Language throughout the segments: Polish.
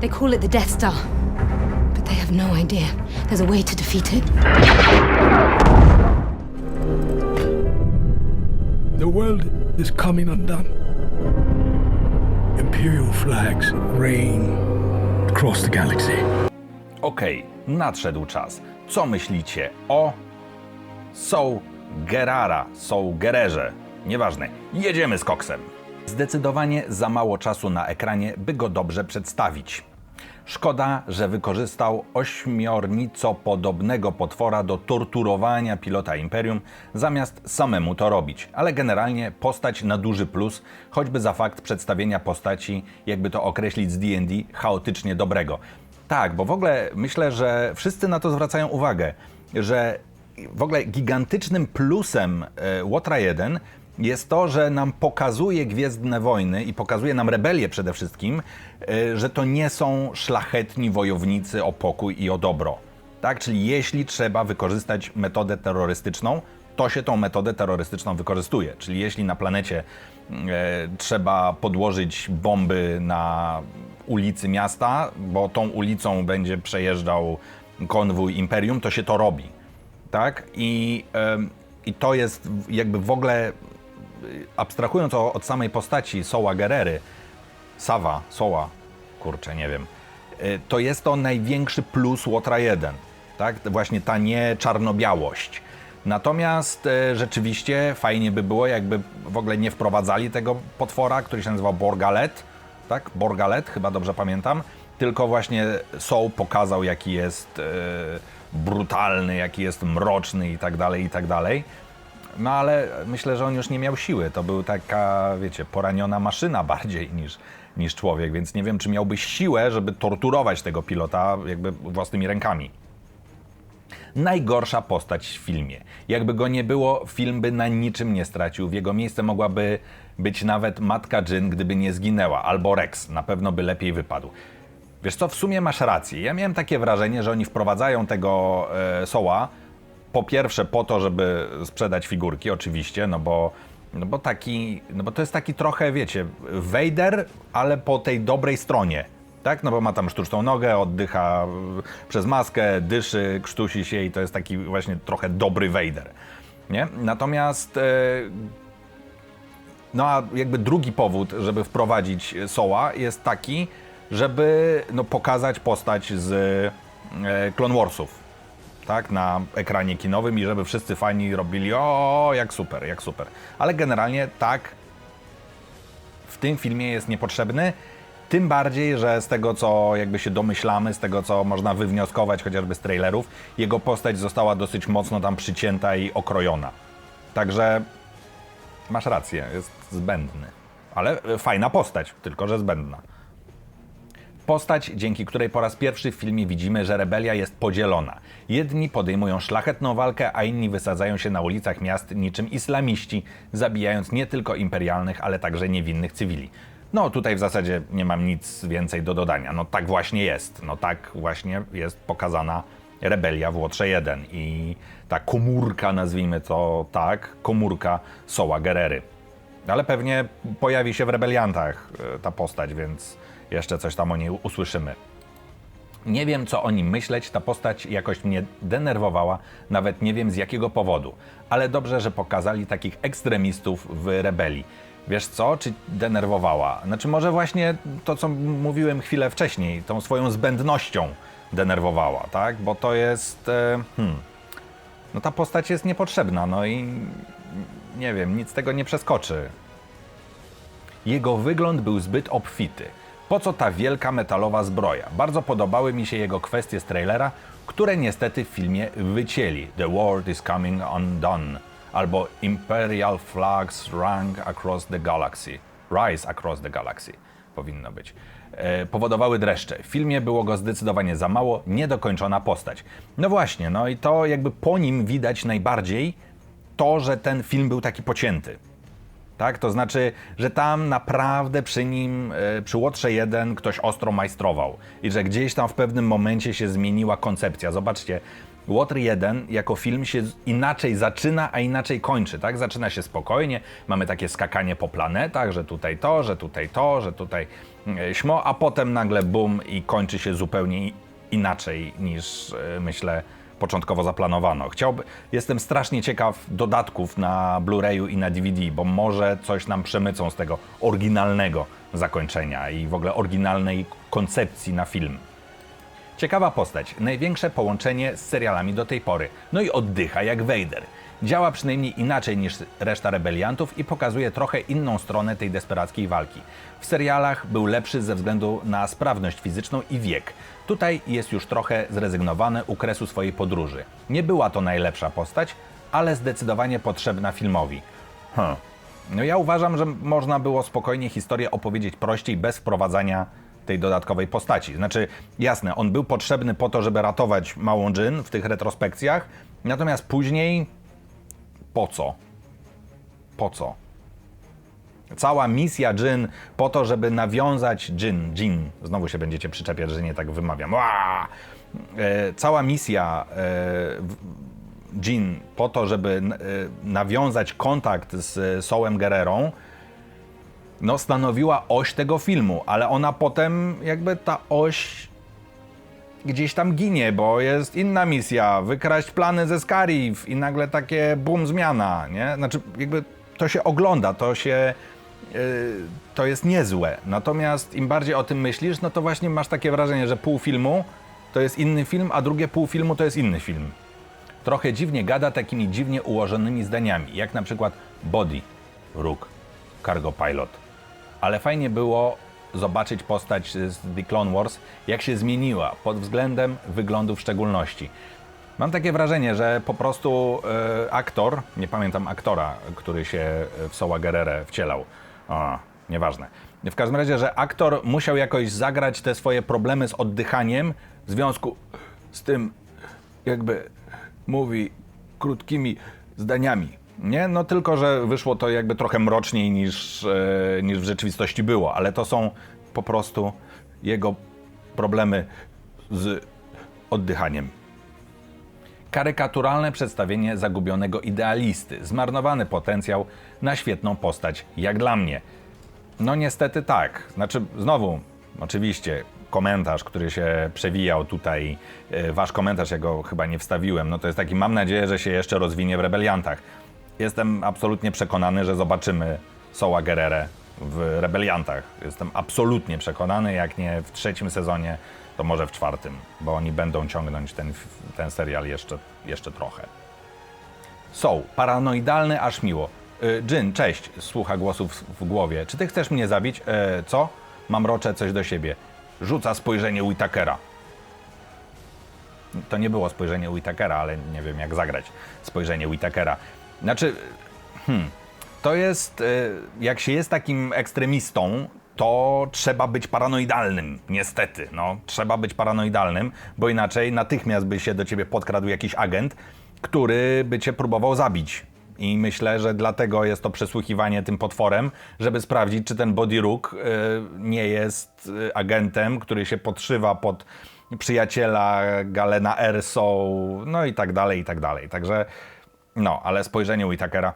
They call it the Death Star. But they have no idea there's a way to defeat it. The world is coming undone. Imperial flags reign across the galaxy. Okej, nadszedł czas. Co myślicie o Soul Gerara, Soul Gererze? Nieważne, jedziemy z koksem. Zdecydowanie za mało czasu na ekranie, by go dobrze przedstawić. Szkoda, że wykorzystał ośmiornico podobnego potwora do torturowania pilota Imperium, zamiast samemu to robić. Ale generalnie postać na duży plus, choćby za fakt przedstawienia postaci, jakby to określić z D&D, chaotycznie dobrego. Tak, bo w ogóle myślę, że wszyscy na to zwracają uwagę, że w ogóle gigantycznym plusem e, Łotra 1 jest to, że nam pokazuje Gwiezdne Wojny i pokazuje nam rebelię przede wszystkim, e, że to nie są szlachetni wojownicy o pokój i o dobro. Tak? Czyli jeśli trzeba wykorzystać metodę terrorystyczną, to się tą metodę terrorystyczną wykorzystuje. Czyli jeśli na planecie e, trzeba podłożyć bomby na ulicy miasta, bo tą ulicą będzie przejeżdżał konwój Imperium, to się to robi. Tak? I, em, i to jest jakby w ogóle, abstrahując od samej postaci Soła Gerery, Sawa, Soła, kurczę, nie wiem, y, to jest to największy plus Łotra 1. Tak? Właśnie ta nie czarno-białość. Natomiast e, rzeczywiście fajnie by było, jakby w ogóle nie wprowadzali tego potwora, który się nazywał Borgalet, tak? Borgalet, chyba dobrze pamiętam. Tylko właśnie Soul pokazał, jaki jest e, brutalny, jaki jest mroczny i tak dalej, i tak dalej. No ale myślę, że on już nie miał siły. To był taka, wiecie, poraniona maszyna bardziej niż, niż człowiek, więc nie wiem, czy miałby siłę, żeby torturować tego pilota jakby własnymi rękami. Najgorsza postać w filmie. Jakby go nie było, film by na niczym nie stracił. W jego miejsce mogłaby być nawet matka Jyn, gdyby nie zginęła, albo Rex. Na pewno by lepiej wypadł. Wiesz co, w sumie masz rację. Ja miałem takie wrażenie, że oni wprowadzają tego e, Soła po pierwsze po to, żeby sprzedać figurki, oczywiście, no bo, no bo taki, no bo to jest taki trochę, wiecie, Vader, ale po tej dobrej stronie. Tak, no bo ma tam sztuczną nogę, oddycha przez maskę, dyszy, krztusi się i to jest taki właśnie trochę dobry Vader. Nie? Natomiast e, no a jakby drugi powód, żeby wprowadzić Soła jest taki, żeby no, pokazać postać z e, Clone Warsów, tak, na ekranie kinowym i żeby wszyscy fani robili o, jak super, jak super. Ale generalnie tak, w tym filmie jest niepotrzebny, tym bardziej, że z tego co jakby się domyślamy, z tego co można wywnioskować chociażby z trailerów, jego postać została dosyć mocno tam przycięta i okrojona. Także masz rację, jest zbędny. Ale fajna postać, tylko że zbędna. Postać, dzięki której po raz pierwszy w filmie widzimy, że rebelia jest podzielona. Jedni podejmują szlachetną walkę, a inni wysadzają się na ulicach miast niczym islamiści, zabijając nie tylko imperialnych, ale także niewinnych cywili. No tutaj w zasadzie nie mam nic więcej do dodania. No tak właśnie jest. No tak właśnie jest pokazana rebelia w Łotrze 1 i ta komórka, nazwijmy to tak, komórka Soła Gerery. Ale pewnie pojawi się w rebeliantach e, ta postać, więc jeszcze coś tam o niej usłyszymy. Nie wiem, co o nim myśleć, ta postać jakoś mnie denerwowała, nawet nie wiem z jakiego powodu. Ale dobrze, że pokazali takich ekstremistów w rebelii. Wiesz co, czy denerwowała? Znaczy, może właśnie to, co mówiłem chwilę wcześniej, tą swoją zbędnością denerwowała, tak? Bo to jest. E, hmm, no ta postać jest niepotrzebna, no i nie wiem, nic tego nie przeskoczy. Jego wygląd był zbyt obfity. Po co ta wielka metalowa zbroja? Bardzo podobały mi się jego kwestie z trailera, które niestety w filmie wycięli. The world is coming undone. Albo Imperial flags rank across the galaxy. Rise across the galaxy powinno być. E, powodowały dreszcze. W filmie było go zdecydowanie za mało, niedokończona postać. No właśnie, no i to jakby po nim widać najbardziej to, że ten film był taki pocięty. Tak? To znaczy, że tam naprawdę przy nim, e, przy Łotrze 1 ktoś ostro majstrował i że gdzieś tam w pewnym momencie się zmieniła koncepcja. Zobaczcie, Water 1 jako film się inaczej zaczyna, a inaczej kończy, tak? Zaczyna się spokojnie, mamy takie skakanie po planetach, że tutaj to, że tutaj to, że tutaj e, śmo, a potem nagle bum i kończy się zupełnie inaczej niż e, myślę początkowo zaplanowano. Chciałby, jestem strasznie ciekaw dodatków na Blu-rayu i na DVD, bo może coś nam przemycą z tego oryginalnego zakończenia i w ogóle oryginalnej koncepcji na film. Ciekawa postać, największe połączenie z serialami do tej pory. No i oddycha jak Vader. Działa przynajmniej inaczej niż reszta rebeliantów i pokazuje trochę inną stronę tej desperackiej walki. W serialach był lepszy ze względu na sprawność fizyczną i wiek. Tutaj jest już trochę zrezygnowany u kresu swojej podróży. Nie była to najlepsza postać, ale zdecydowanie potrzebna filmowi. Hm. No ja uważam, że można było spokojnie historię opowiedzieć prościej, bez wprowadzania tej dodatkowej postaci. Znaczy, jasne, on był potrzebny po to, żeby ratować małą Jin w tych retrospekcjach, natomiast później po co? Po co? Cała misja Jin po to, żeby nawiązać Jin, Jin, znowu się będziecie przyczepiać, że nie tak wymawiam. E, cała misja e, Jin po to, żeby e, nawiązać kontakt z Sołem Gererą, no stanowiła oś tego filmu, ale ona potem jakby ta oś gdzieś tam ginie, bo jest inna misja, wykraść plany ze Scarif i nagle takie bum zmiana, nie? Znaczy jakby to się ogląda, to się yy, to jest niezłe. Natomiast im bardziej o tym myślisz, no to właśnie masz takie wrażenie, że pół filmu to jest inny film, a drugie pół filmu to jest inny film. Trochę dziwnie gada takimi dziwnie ułożonymi zdaniami, jak na przykład body, róg, cargo pilot. Ale fajnie było zobaczyć postać z The Clone Wars, jak się zmieniła pod względem wyglądu w szczególności. Mam takie wrażenie, że po prostu e, aktor, nie pamiętam aktora, który się w Soła Gerere wcielał, o, nieważne. W każdym razie, że aktor musiał jakoś zagrać te swoje problemy z oddychaniem w związku z tym, jakby mówi krótkimi zdaniami. Nie? No tylko, że wyszło to jakby trochę mroczniej niż, e, niż w rzeczywistości było, ale to są po prostu jego problemy z oddychaniem. Karykaturalne przedstawienie zagubionego idealisty, zmarnowany potencjał na świetną postać, jak dla mnie. No niestety tak. Znaczy, znowu, oczywiście, komentarz, który się przewijał tutaj, e, wasz komentarz, ja go chyba nie wstawiłem, no to jest taki, mam nadzieję, że się jeszcze rozwinie w Rebeliantach. Jestem absolutnie przekonany, że zobaczymy Soła Gerere w Rebeliantach. Jestem absolutnie przekonany, jak nie w trzecim sezonie, to może w czwartym, bo oni będą ciągnąć ten, ten serial jeszcze, jeszcze trochę. Są, paranoidalny aż miło. Y, Jin, cześć, słucha głosów w głowie. Czy ty chcesz mnie zabić? E, co? Mam rocze coś do siebie. Rzuca spojrzenie Whitakera. To nie było spojrzenie Whitakera, ale nie wiem jak zagrać spojrzenie Whitakera. Znaczy, hmm, to jest, y, jak się jest takim ekstremistą, to trzeba być paranoidalnym, niestety. No, trzeba być paranoidalnym, bo inaczej natychmiast by się do ciebie podkradł jakiś agent, który by cię próbował zabić. I myślę, że dlatego jest to przesłuchiwanie tym potworem, żeby sprawdzić, czy ten Body Rook y, nie jest y, agentem, który się podszywa pod przyjaciela Galena Erso, no i tak dalej, i tak dalej. Także, no, ale spojrzenie Whitakera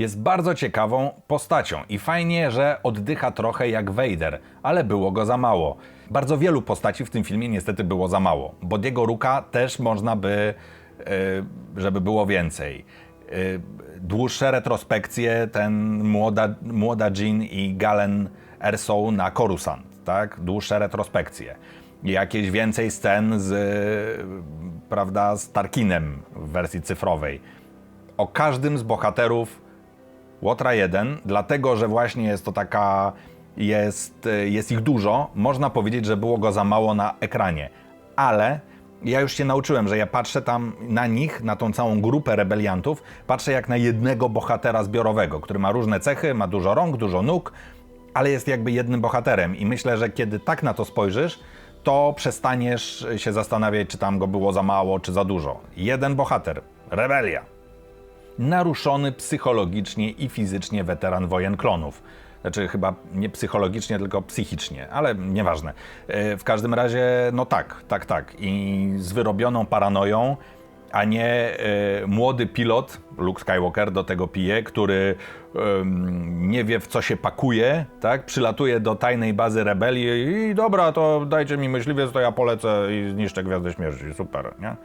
jest bardzo ciekawą postacią i fajnie, że oddycha trochę jak Vader, ale było go za mało. Bardzo wielu postaci w tym filmie niestety było za mało. Bodiego Ruka też można by, e, żeby było więcej. E, Dłuższe retrospekcje, ten młoda, młoda Jean i Galen Erso na Coruscant, tak? Dłuższe retrospekcje. Jakieś więcej scen z, prawda, z Tarkinem w wersji cyfrowej. O każdym z bohaterów Łotra 1, dlatego że właśnie jest to taka, jest, jest ich dużo, można powiedzieć, że było go za mało na ekranie. Ale ja już się nauczyłem, że ja patrzę tam na nich, na tą całą grupę rebeliantów, patrzę jak na jednego bohatera zbiorowego, który ma różne cechy, ma dużo rąk, dużo nóg, ale jest jakby jednym bohaterem. I myślę, że kiedy tak na to spojrzysz, to przestaniesz się zastanawiać, czy tam go było za mało, czy za dużo. Jeden bohater, rebelia naruszony psychologicznie i fizycznie weteran wojen klonów. Znaczy chyba nie psychologicznie, tylko psychicznie, ale nieważne. E, W każdym razie, no tak, tak, tak. I z wyrobioną paranoją, a nie e, młody pilot, Luke Skywalker do tego pije, który em, nie wie w co się pakuje, tak? Przylatuje do tajnej bazy rebelii i dobra, to dajcie mi myśliwiec, to ja polecę i zniszczę Gwiazdę Śmierci. Super, nie?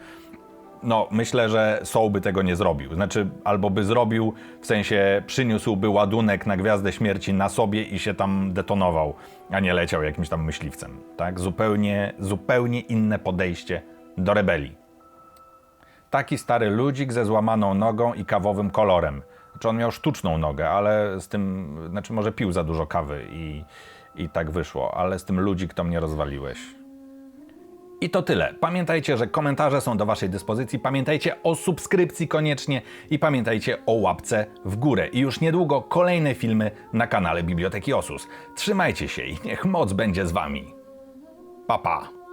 No, myślę, że Soul by tego nie zrobił. Znaczy, albo by zrobił, w sensie przyniósłby ładunek na Gwiazdę Śmierci na sobie i się tam detonował, a nie leciał jakimś tam myśliwcem, tak? Zupełnie, zupełnie inne podejście do rebelii. Taki stary ludzik ze złamaną nogą i kawowym kolorem. Znaczy on miał sztuczną nogę, ale z tym, znaczy może pił za dużo kawy i, i tak wyszło, ale z tym ludzik to mnie rozwaliłeś. I to tyle. Pamiętajcie, że komentarze są do Waszej dyspozycji. Pamiętajcie o subskrypcji koniecznie i pamiętajcie o łapce w górę. I już niedługo kolejne filmy na kanale Biblioteki Osus. Trzymajcie się i niech moc będzie z Wami. Pa pa!